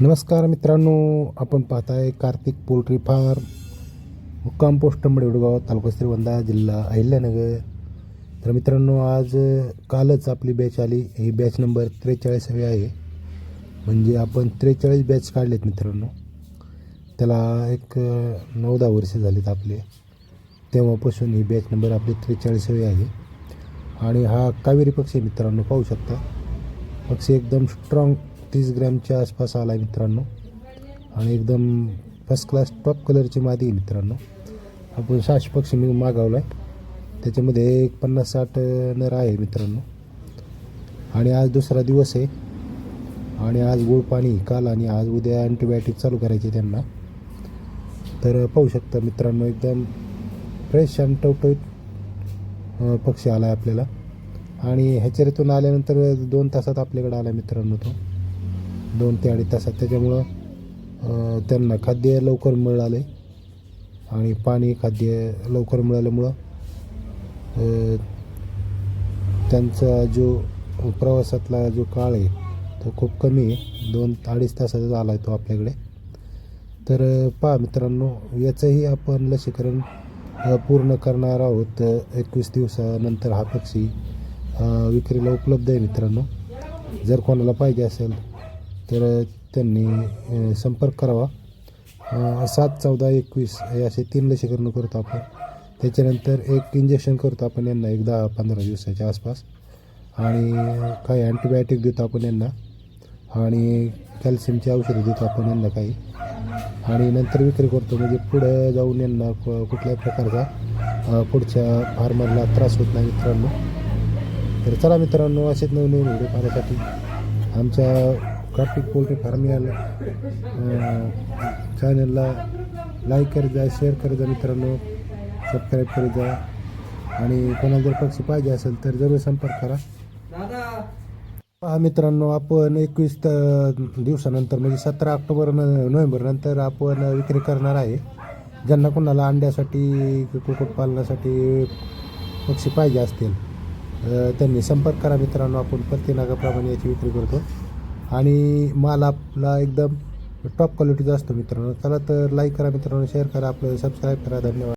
नमस्कार मित्रांनो आपण पाहताय कार्तिक पोल्ट्री फार्म मुक्काम पोस्ट मडेवडगाव तालुका श्रीवंदा जिल्हा अहिल्यानगर. तर मित्रांनो आज कालच आपली बॅच आली. ही बॅच नंबर त्रेचाळीसावी आहे. म्हणजे आपण त्रेचाळीस बॅच काढलेत मित्रांनो. त्याला एक नऊ दहा वर्ष झालीत आपले. तेव्हापासून ही बॅच नंबर आपली त्रेचाळीसावी आहे. आणि हा कावेरी पक्षी मित्रांनो पाहू शकता. पक्षी एकदम स्ट्रॉंग तीस ग्रॅमच्या आसपास आला आहे मित्रांनो. आणि एकदम फर्स्ट क्लास टॉप कलरची मादी आहे मित्रांनो. आपण साश पक्षी मी मागवला आहे त्याच्यामध्ये एक पन्नास साठ नर आहे मित्रांनो. आणि आज दुसरा दिवस आहे. आणि आज गोड पाणी काल आणि आज उद्या अँटीबायोटिक चालू करायचे त्यांना. तर पाहू शकता मित्रांनो एकदम फ्रेश आणि टवटवीत पक्षी आला आहे आपल्याला. आणि ह्याच्यातून आल्यानंतर दोन तासात आपल्याकडे आला मित्रांनो तो. दोन ते अडीच तासात. त्याच्यामुळं त्यांना खाद्य लवकर मिळाले आणि पाणी खाद्य लवकर मिळाल्यामुळं त्यांचा जो प्रवासातला जो काळ आहे तो खूप कमी आहे. दोन अडीच तासाचा आला आहे तो आपल्याकडे. तर पहा मित्रांनो याचंही आपण लसीकरण पूर्ण करणार आहोत. एकवीस दिवसानंतर हा पक्षी विक्रीला उपलब्ध आहे मित्रांनो. जर कोणाला पाहिजे असेल तर त्यांनी संपर्क करावा. सात चौदा एकवीस हे असे तीन लसीकरण करतो आपण. त्याच्यानंतर एक इंजेक्शन करतो आपण यांना एक दहा पंधरा दिवसाच्या आसपास. आणि काही अँटीबायोटिक देतो आपण यांना. आणि कॅल्शियमची औषधं देतो आपण यांना काही. आणि नंतर विक्री करतो. म्हणजे पुढं जाऊन यांना कुठल्याही प्रकारचा पुढच्या फार्मरला त्रास होत नाही मित्रांनो. तर चला मित्रांनो असेच नवीन नवीन व्हिडिओ पाहण्यासाठी आमच्या कार्तिक पोल्ट्री फार्म या चॅनलला लाईक करत जा शेअर करत जा मित्रांनो. सबस्क्राईब करत जा. आणि कोणाला जर पक्षी पाहिजे असेल तर जरूर संपर्क करा. पहा मित्रांनो आपण एकवीस दिवसानंतर म्हणजे सतरा ऑक्टोबर न- नोव्हेंबर नंतर आपण विक्री करणार आहे. ज्यांना कोणाला अंड्यासाठी कुक्कुटपालनासाठी पक्षी पाहिजे असतील त्यांनी संपर्क करा मित्रांनो. आपण प्रतिनागाप्रमाणे याची विक्री करतो. आणि माल आपला एकदम टॉप क्वालिटीचा असतो मित्रांनो. चला तर लाईक करा मित्रांनो शेअर करा आपलं सबस्क्राईब करा. धन्यवाद.